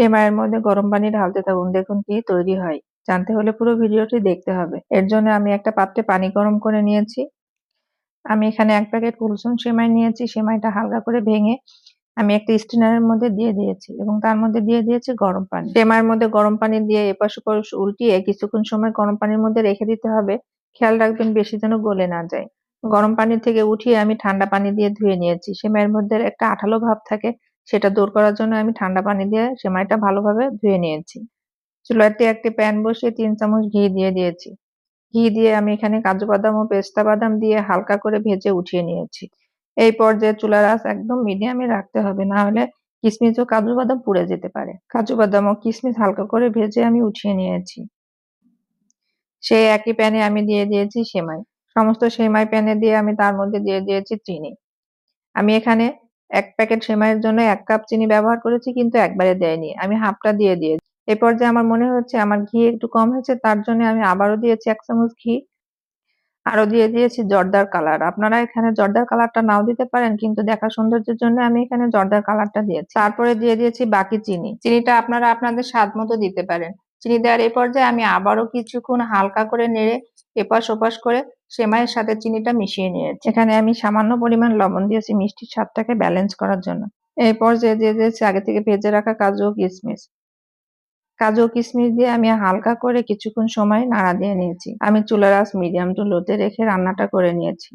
সেমাইয়ের মধ্যে গরম পানি ঢালতে থাকুন দেখুন কি তৈরি হয়। জানতে হলে পুরো ভিডিওটি দেখতে হবে। এর জন্য আমি একটা পাত্রে পানি গরম করে নিয়েছি। আমি এখানে এক প্যাকেট কুলসুম সেমাই নিয়েছি। সেমাইটা হালকা করে ভেঙে আমি একটা স্টিনারের মধ্যে দিয়ে দিয়েছি এবং তার মধ্যে দিয়ে দিয়েছি গরম পানি। সেমাইয়ের মধ্যে গরম পানি দিয়ে এপাশ ওপাশ উল্টিয়ে কিছুক্ষণ সময় গরম পানির মধ্যে রেখে দিতে হবে। খেয়াল রাখবেন বেশি যেন গলে না যায়। গরম পানি থেকে উঠিয়ে আমি ঠান্ডা পানি দিয়ে ধুয়ে নিয়েছি। সেমাইয়ের মধ্যে একটা আঠালো ভাব থাকে। সেটা দূর করার জন্য আমি ঠান্ডা পানি দিয়ে সেমাইটা ভালোভাবে ধুয়ে নিয়েছি। চুলাতে একটি প্যান বসিয়ে তিন চামচ ঘি দিয়ে দিয়েছি। ঘি দিয়ে আমি এখানে কাজু বাদাম ও পেস্তা বাদাম দিয়ে হালকা করে ভেজে উঠিয়ে নিয়েছি। এই পর্যায়ে চুলার আঁচ একদম মিডিয়ামে রাখতে হবে, না হলে কিশমিশ ও কাজু বাদাম পুড়ে যেতে পারে। কাজু বাদাম ও কিশমিশ হালকা করে ভেজে আমি উঠিয়ে নিয়েছি। সেই একই প্যানে আমি দিয়ে দিয়েছি সেমাই। সমস্ত সেমাই প্যানে দিয়ে আমি তার মধ্যে দিয়ে দিয়েছি চিনি। আমি এখানে এক প্যাকেট সেমাইয়ের জন্য এক কাপ চিনি ব্যবহার করেছি, কিন্তু একবারে দেয়নি। আমি হাফটা দিয়ে দিয়েছি। এ পর্যায়ে আমার মনে হচ্ছে আমার ঘি একটু কম হয়েছে, তার জন্য আমি আবারও দিয়েছি এক চামচ ঘি। আরও দিয়ে দিয়েছি জর্দার কালার। আপনারা এখানে জর্দার কালারটা নাও দিতে পারেন, কিন্তু দেখা সৌন্দর্যের জন্য আমি এখানে জর্দার কালারটা দিয়েছি। তারপরে দিয়ে দিয়েছি বাকি চিনি। চিনিটা আপনারা আপনাদের স্বাদ মতো দিতে পারেন। চিনি দেওয়ার এই পর্যায়ে আমি আবারও কিছুক্ষণ হালকা করে নেড়ে এপাশ ওপাশ করে সেমাইয়ের সাথে চিনিটা মিশিয়ে নিয়েছি। এখানে আমি সামান্য পরিমাণ লবণ দিয়েছি মিষ্টির স্বাদটাকে ব্যালেন্স করার জন্য। এই পর্যায়ে দিয়ে দিয়েছি আগে থেকে ভেজে রাখা কাজু ও কিশমিশ কাজু কিশমিশ দিয়ে আমি হালকা করে কিছুক্ষণ সময় নাড়া দিয়ে নিয়েছি। আমি চুলার আঁচ মিডিয়াম টু লোতে রেখে রান্নাটা করে নিয়েছি।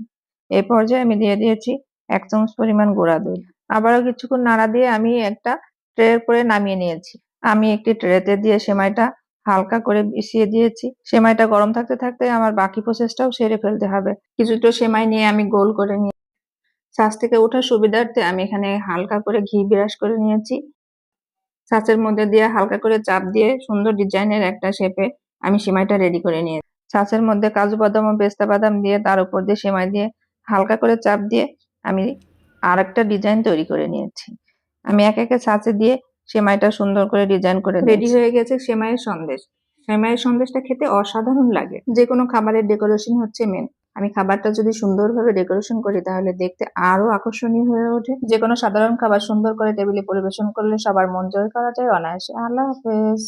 এই পর্যায়ে আমি দিয়ে দিয়েছি এক চামচ পরিমাণ গোড়া দুধ। আবারও কিছুক্ষণ নাড়া দিয়ে আমি একটা ট্রে করে নামিয়ে নিয়েছি। আমি একটি ট্রেতে দিয়ে সেমাইটা হালকা করে মিশিয়ে দিয়েছি। সেমাইটা গরম থাকতে থাকতে আমার বাকি প্রসেসটাও সেরে ফেলতে হবে। কিছুটা সেমাই নিয়ে আমি গোল করে নিয়ে ছাঁচ থেকে ওঠার সুবিধার্থে আমি এখানে হালকা করে ঘি বিরাস করে নিয়েছি। ছাঁচের মধ্যে দিয়ে হালকা করে চাপ দিয়ে সুন্দর ডিজাইনের একটা শেপে আমি সেমাইটা রেডি করে নিয়ে ছাঁচের মধ্যে কাজু বাদাম ও পেস্তা বাদাম দিয়ে তার উপর দিয়ে সেমাই দিয়ে হালকা করে চাপ দিয়ে আমি আর একটা ডিজাইন তৈরি করে নিয়েছি। আমি এক একে ছাঁচে দিয়ে সেমাইটা সুন্দর করে ডিজাইন করে রেডি হয়ে গেছে সেমাইয়ের সন্দেশ। সেমাইয়ের সন্দেশটা খেতে অসাধারণ লাগে। যে কোনো খাবারের ডেকোরেশন হচ্ছে মেন আমি খাবারটা যদি সুন্দরভাবে ডেকোরেশন করি তাহলে দেখতে আরও আকর্ষণীয় হয়ে ওঠে। যে কোনো সাধারণ খাবার সুন্দর করে টেবিলে পরিবেশন করলে সবার মন জয় করা যায়। অনায়াসে। আল্লাহ হাফেজ।